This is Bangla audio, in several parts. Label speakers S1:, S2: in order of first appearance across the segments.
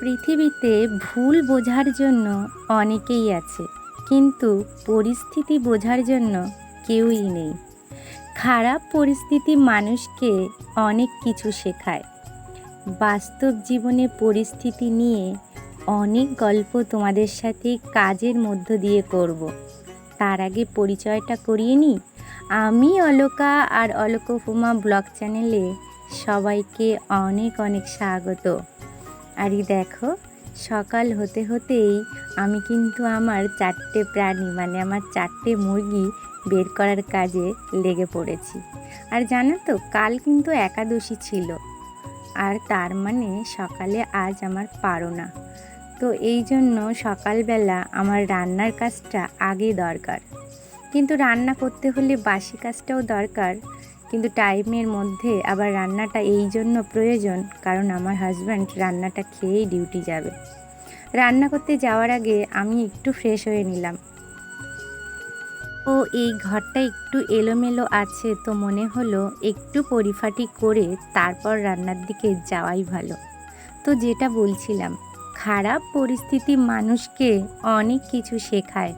S1: পৃথিবীতে ভুল বোঝার জন্য অনেকেই আছে, কিন্তু পরিস্থিতি বোঝার জন্য কেউই নেই। খারাপ পরিস্থিতি মানুষকে অনেক কিছু শেখায়। বাস্তব জীবনে পরিস্থিতি নিয়ে অনেক গল্প তোমাদের সাথে কাজের মধ্য দিয়ে করব। তার আগে পরিচয়টা করিয়ে নিই। আমি অলোকা আর অলকোফুমা ব্লগ চ্যানেলে সবাইকে অনেক অনেক স্বাগত। আর দেখো, সকাল হতে হতেই আমি কিন্তু আমার চারটে প্রাণী মানে আমার চারটে মুরগি বের করার কাজে লেগে পড়েছি। আর জানো তো, কাল কিন্তু একাদশী ছিল। আর তার মানে সকালে আজ আমার পারো না। তো এই জন্য সকালবেলা আমার রান্নার কাজটা আগে দরকার। কিন্তু রান্না করতে হলে বাসি কাজটাও দরকার। কিন্তু টাইমের মধ্যে আবার রান্নাটা এই জন্য প্রয়োজন, কারণ আমার হাজব্যান্ড রান্নাটা খেয়েই ডিউটি যাবে। রান্না করতে যাওয়ার আগে আমি একটু ফ্রেশ হয়ে নিলাম। ও, এই ঘরটা একটু এলোমেলো আছে তো মনে হলো একটু পরিফাটি করে তারপর রান্নার দিকে যাওয়াই ভালো। তো যেটা বলছিলাম, খারাপ পরিস্থিতি মানুষকে অনেক কিছু শেখায়।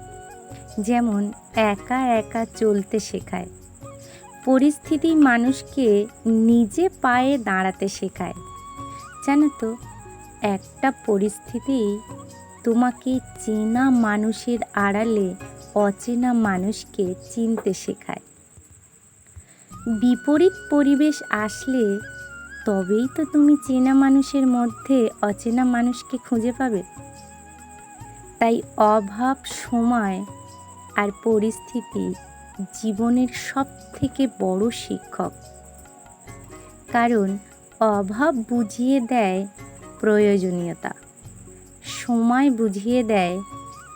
S1: যেমন একা একা চলতে শেখায়। পরিস্থিতি মানুষকে নিজে পায়ে দাঁড়াতে শেখায়। জানো তো, একটা পরিস্থিতি তোমাকে চেনা মানুষের আড়ালে অচেনা মানুষকে চিনতে শেখায়। বিপরীত পরিবেশ আসলে তবেই তো তুমি চেনা মানুষের মধ্যে অচেনা মানুষকে খুঁজে পাবে। তাই অভাব, সময় আর পরিস্থিতি জীবনের সব থেকে বড় শিক্ষক। কারণ অভাব বুঝিয়ে দেয় প্রয়োজনীয়তা। সময় বুঝিয়ে দেয়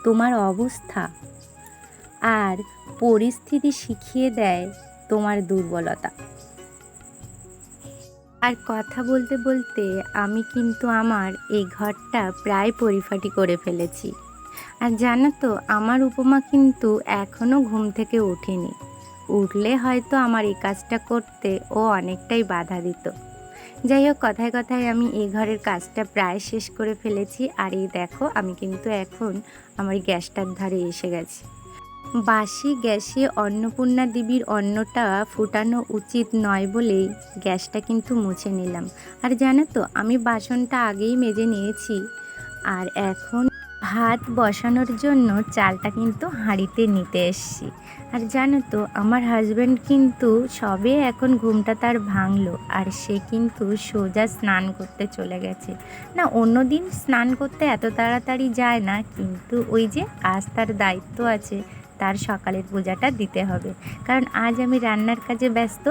S1: তোমার অবস্থা। আর পরিস্থিতি শিখিয়ে দেয় তোমার দুর্বলতা। আর কথা বলতে বলতে আমি কিন্তু আমার এই ঘরটা প্রায় পরিপাটি করে ফেলেছি। আর জানো তো, আমার উপমা কিন্তু এখনও ঘুম থেকে ওঠেনি উঠলে হয়তো আমার এই কাজটা করতে ও অনেকটাই বাধা দিত। যাই হোক, কথায় কথায় আমি এই ঘরের কাজটা প্রায় শেষ করে ফেলেছি আর এই দেখো, আমি কিন্তু এখন আমার গ্যাসটার ধারে এসে গেছি। বাসি গ্যাসে অন্নপূর্ণা দেবীর অন্নটা ফুটানো উচিত নয় বলেই গ্যাসটা কিন্তু মুছে নিলাম। আর জানো তো, আমি বাসনটা আগেই মেজে নিয়েছি। আর এখন ভাত বসানোর জন্য চালটা কিন্তু হাঁড়িতে নিতে এসছি। আর জানো তো, আমার হাজব্যান্ড কিন্তু সবে এখন ঘুমটা তার ভাঙলো, আর সে কিন্তু সোজা স্নান করতে চলে গেছে। না অন্য দিন স্নান করতে এত তাড়াতাড়ি যায় না, কিন্তু ওই যে আজ তার দায়িত্ব আছে, তার সকালের পূজাটা দিতে হবে। কারণ আজ আমি রান্নার কাজে ব্যস্ত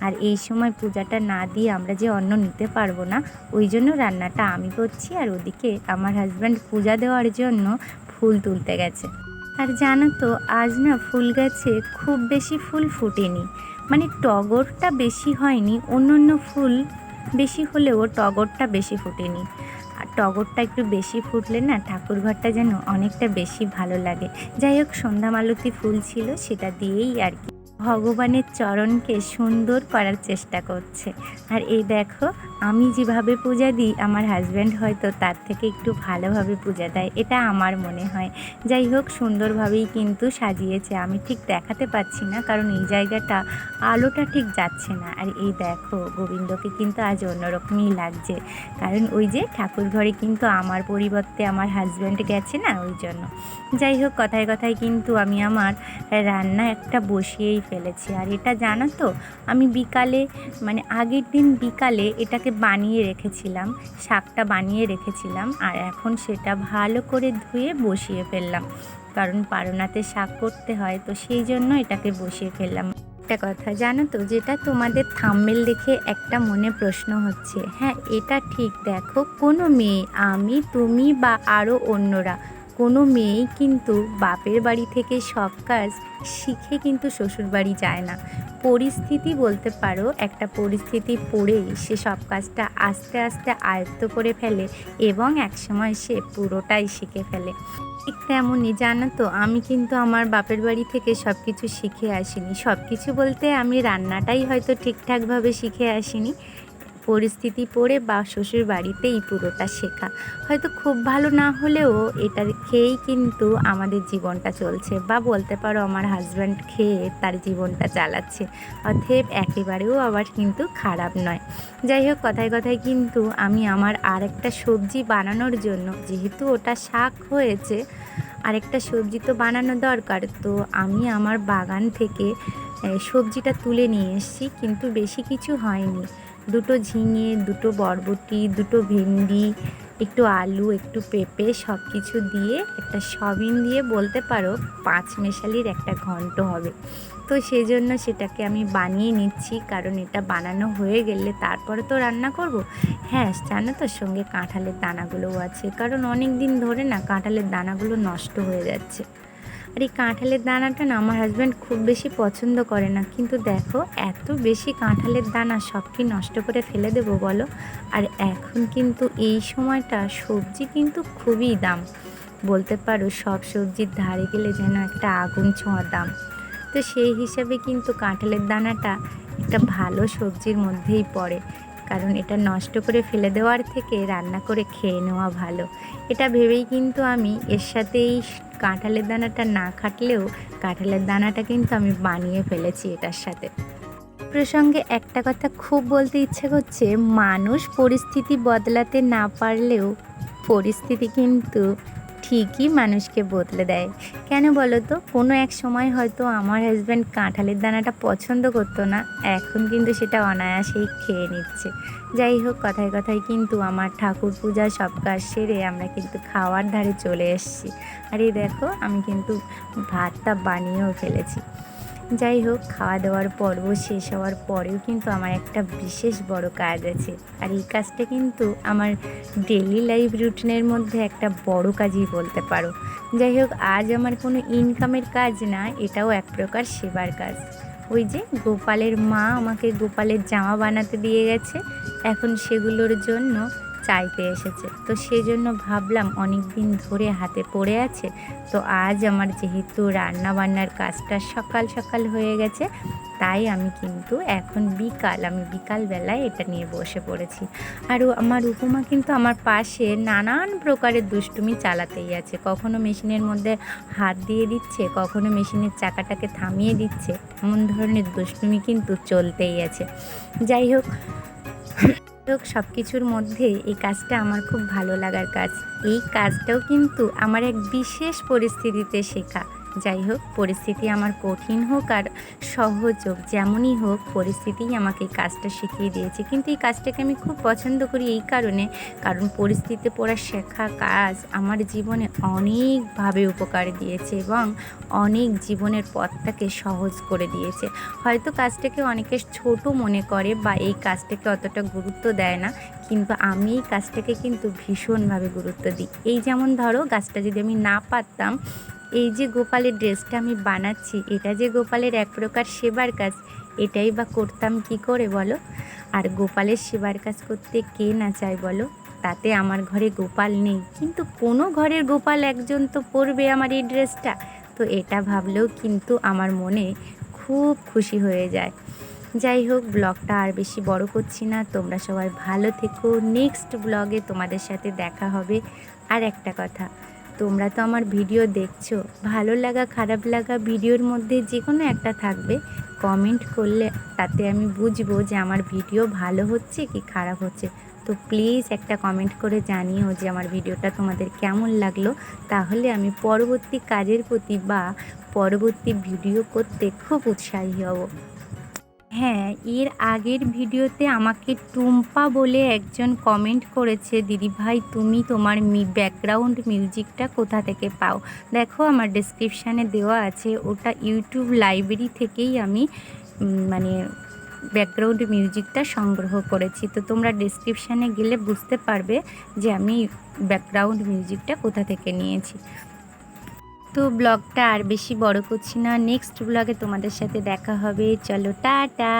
S1: আর এই সময় পূজাটা না দিয়ে আমরা যে অন্ন নিতে পারব না, ওই জন্য রান্নাটা আমি করছি আর ওদিকে আমার হাজব্যান্ড পূজা দেওয়ার জন্য ফুল তুলতে গেছে। আর জানো তো, আজ না ফুল গাছে খুব বেশি ফুল ফুটেনি। মানে টগরটা বেশি হয়নি অন্য অন্য ফুল বেশি হলেও টগরটা বেশি ফুটেনি। আর টগরটা একটু বেশি ফুটলে না ঠাকুরঘরটা যেন অনেকটা বেশি ভালো লাগে। যাই হোক সন্ধ্যা মালতী ফুল ছিল, সেটা দিয়েই আর কি। ভগবানের চরণকে সুন্দর করার চেষ্টা করছে। আর এই দেখো, আমি যেভাবে পূজা দিই, আমার হাজব্যান্ড হয়তো তার থেকে একটু ভালোভাবে পূজা দেয়, এটা আমার মনে হয়। যাই হোক, সুন্দরভাবেই কিন্তু সাজিয়েছে। আমি ঠিক দেখাতে পাচ্ছি না, কারণ এই জায়গাটা আলোটা ঠিক যাচ্ছে না। আর এই দেখো, গোবিন্দকে কিন্তু আজ অন্যরকমই লাগছে। কারণ ওই যে ঠাকুর ঘরে কিন্তু আমার পরিবর্তে আমার হাজব্যান্ড গেছে না, ওই জন্য। যাই হোক, কথায় কথায় কিন্তু আমি আমার রান্না একটা বসিয়েই ফেলেছি। আর এটা জানো তো, আমি বিকালে মানে আগের দিন বিকালে এটাকে বানিয়ে রেখেছিলাম, শাকটা বানিয়ে রেখেছিলাম, আর এখন সেটা ভালো করে ধুয়ে বসিয়ে ফেললাম। কারণ পারনাতে শাক করতে হয়, তো সেই জন্য এটাকে বসিয়ে ফেললাম। একটা কথা জানো তো, যেটা তোমাদের থাম্মেল দেখে একটা মনে প্রশ্ন হচ্ছে হ্যাঁ এটা ঠিক, দেখো, কোনো মেয়ে, আমি, তুমি বা আরও অন্যরা কোনো মেয়েই কিন্তু বাপের বাড়ি থেকে সব কাজ শিখে কিন্তু শ্বশুর বাড়ি যায় না। পরিস্থিতি বলতে পারো, একটা পরিস্থিতি পড়েই সে সব কাজটা আস্তে আস্তে আয়ত্ত করে ফেলে এবং একসময় সে পুরোটাই শিখে ফেলে। ঠিক তেমনই জানো তো, আমি কিন্তু আমার বাপের বাড়ি থেকে সব কিছু শিখে আসিনি। সব কিছু বলতে আমি রান্নাটাই হয়তো ঠিকঠাকভাবে শিখে আসিনি। পরিস্থিতি পড়ে বা শ্বশুর বাড়িতেই পুরোটা শেখা। হয়তো খুব ভালো না হলেও এটা খেয়েই কিন্তু আমাদের জীবনটা চলছে বা বলতে পারো আমার হাজব্যান্ড খেয়ে তার জীবনটা চালাচ্ছে। অতএব একেবারেও আবার কিন্তু খারাপ নয়। যাই হোক, কথায় কথায় কিন্তু আমি আমার আরেকটা সবজি বানানোর জন্য, যেহেতু ওটা শাক হয়েছে, আরেকটা সবজি তো বানানো দরকার। তো আমি আমার বাগান থেকে সবজিটা তুলে নিয়ে এসেছি, কিন্তু বেশি কিছু হয়নি। দুটো ঝিঙে, দুটো বরবটি, দুটো ভেন্ডি, একটু আলু, একটু পেঁপে সব কিছু দিয়ে একটা সবিন দিয়ে বলতে পারো পাঁচ মেশালির একটা ঘন্ট হবে। তো সেই জন্য সেটাকে আমি বানিয়ে নিচ্ছি, কারণ এটা বানানো হয়ে গেলে তারপরে তো রান্না করব। হ্যাঁ জানো তো সঙ্গে কাঁঠালের দানাগুলোও আছে, কারণ অনেক দিন ধরে না কাঁঠালের দানাগুলো নষ্ট হয়ে যাচ্ছে। আর এই কাঁঠালের দানাটা না আমার হাজব্যান্ড খুব বেশি পছন্দ করে না। কিন্তু দেখো, এত বেশি কাঁঠালের দানা সব কি নষ্ট করে ফেলে দেবো বলো? আর এখন কিন্তু এই সময়টা সবজি কিন্তু খুবই দাম। বলতে পারো সব সবজির ধারে গেলে যেন একটা আগুন ছোঁয়া দাম। তো সেই হিসাবে কিন্তু কাঁঠালের দানাটা একটা ভালো সবজির মধ্যেই পড়ে। কারণ এটা নষ্ট করে ফেলে দেওয়ার থেকে রান্না করে খেয়ে নেওয়া ভালো। এটা ভেবেই কিন্তু আমি এর সাথে এই কাঁঠালের দানাটা না খাটলেও কাঁঠালের দানাটা কিন্তু আমি বানিয়ে ফেলেছি এটার সাথে। প্রসঙ্গে একটা কথা খুব বলতে ইচ্ছে করছে, মানুষ পরিস্থিতি বদলাতে না পারলেও পরিস্থিতি কিন্তু ঠিকই মানুষকে বদলে দেয়। কেন বলো তো? কোনো এক সময় হয়তো আমার হাজব্যান্ড কাঁঠালের দানাটা পছন্দ করতো না, এখন কিন্তু সেটা অনায়াসেই খেয়ে নিচ্ছে। যাই হোক, কথায় কথায় কিন্তু আমার ঠাকুর পূজা সব কাজ সেরে আমরা কিন্তু খাওয়ার ধারে চলে এসেছি। আর এই দেখো, আমি কিন্তু ভাতটা বানিয়েও ফেলেছি। যাই হোক খাওয়া দাওয়ার পর্ব শেষ হওয়ার পরেও কিন্তু আমার একটা বিশেষ বড় কাজ আছে। আর এই কাজটা কিন্তু আমার ডেলি লাইফ রুটিনের মধ্যে একটা বড় কাজই বলতে পারো। যাই হোক, আজ আমার কোনো ইনকামের কাজ না, এটাও এক প্রকার সেবার কাজ। ওই যে গোপালের মা আমাকে গোপালের জামা বানাতে দিয়ে গেছে, এখন সেগুলোর জন্য চাইতে এসেছে। তো সেই জন্য ভাবলাম অনেক দিন ধরে হাতে পড়ে আছে, তো আজ আমার যেহেতু রান্না বান্নার কাজটা সকাল সকাল হয়ে গেছে, তাই আমি কিন্তু এখন বিকাল, আমি বিকালবেলায় এটা নিয়ে বসে পড়েছি। আর আমার উপমা কিন্তু আমার পাশে নানান প্রকারের দুষ্টুমি চালাতেই আছে। কখনো মেশিনের মধ্যে হাত দিয়ে দিচ্ছে, কখনো মেশিনের চাকাটাকে থামিয়ে দিচ্ছে, এমন ধরনের দুষ্টুমি কিন্তু চলতেই আছে। যাই হোক হোক সব কিছুর মধ্যে এই কাজটা আমার খুব ভালো লাগার কাজ। এই কাজটাও কিন্তু আমার এক বিশেষ পরিস্থিতিতে শেখা। যাই হোক, পরিস্থিতি আমার কঠিন হোক আর সহজ হোক, যেমনই হোক, পরিস্থিতিই আমাকে এই কাজটা শিখিয়ে দিয়েছে। কিন্তু এই কাজটাকে আমি খুব পছন্দ করি এই কারণে, কারণ পরিস্থিতিতে পড়া শেখা কাজ আমার জীবনে অনেকভাবে উপকার দিয়েছে এবং অনেক জীবনের পথটাকে সহজ করে দিয়েছে। হয়তো কাজটাকে অনেকে ছোট মনে করে বা এই কাজটাকে অতটা গুরুত্ব দেয় না, কিন্তু আমি এই কাজটাকে কিন্তু ভীষণভাবে গুরুত্ব দিই। এই যেমন ধরো, গাছটা যদি আমি না পারতাম এই যে গোপালের ড্রেসটা আমি বানাচ্ছি, এটা যে গোপালের এক প্রকার সেবার কাজ, এটাই বা করতাম কি করে বলো? আর গোপালের সেবার কাজ করতে কে না চায় বলো? তাতে আমার ঘরে গোপাল নেই। কিন্তু কোনো ঘরের গোপাল একজন তো পরবে আমার এই ড্রেসটা। তো এটা ভাবলেও কিন্তু আমার মনে খুব খুশি হয়ে যায়। যাই হোক, ব্লগটা আর বেশি বড় করছি না। তোমরা সবাই ভালো থেকো। নেক্সট ব্লগে তোমাদের সাথে দেখা হবে। আর একটা কথা তোমরা তো আমার ভিডিও দেখছ। ভালো লাগা, খারাপ লাগা ভিডিওর মধ্যে যে কোনো একটা থাকবে। কমেন্ট করলে তাতে আমি বুঝব যে আমার ভিডিও ভালো হচ্ছে কি খারাপ হচ্ছে। তো প্লিজ একটা কমেন্ট করে জানিও যে আমার ভিডিওটা তোমাদের কেমন লাগল। তাহলে আমি পরবর্তী কাজের প্রতি বা পরবর্তী ভিডিও করতে খুব উৎসাহী হব। হ্যাঁ এর আগের ভিডিওতে আমাকে টুম্পা বলে একজন কমেন্ট করেছে, দিদি ভাই, তুমি তোমার মি ব্যাকগ্রাউন্ড মিউজিকটা কোথা থেকে পাও? দেখো, আমার ডেসক্রিপশানে দেওয়া আছে, ওটা ইউটিউব লাইব্রেরি থেকেই আমি মানে ব্যাকগ্রাউন্ড মিউজিকটা সংগ্রহ করেছি। তো তোমরা ডেসক্রিপশানে গেলে বুঝতে পারবে যে আমি ব্যাকগ্রাউন্ড মিউজিকটা কোথা থেকে নিয়েছি। তো ব্লগটা আর বেশি বড় করছি না। নেক্সট ব্লগে তোমাদের সাথে দেখা হবে। চলো, টাটা।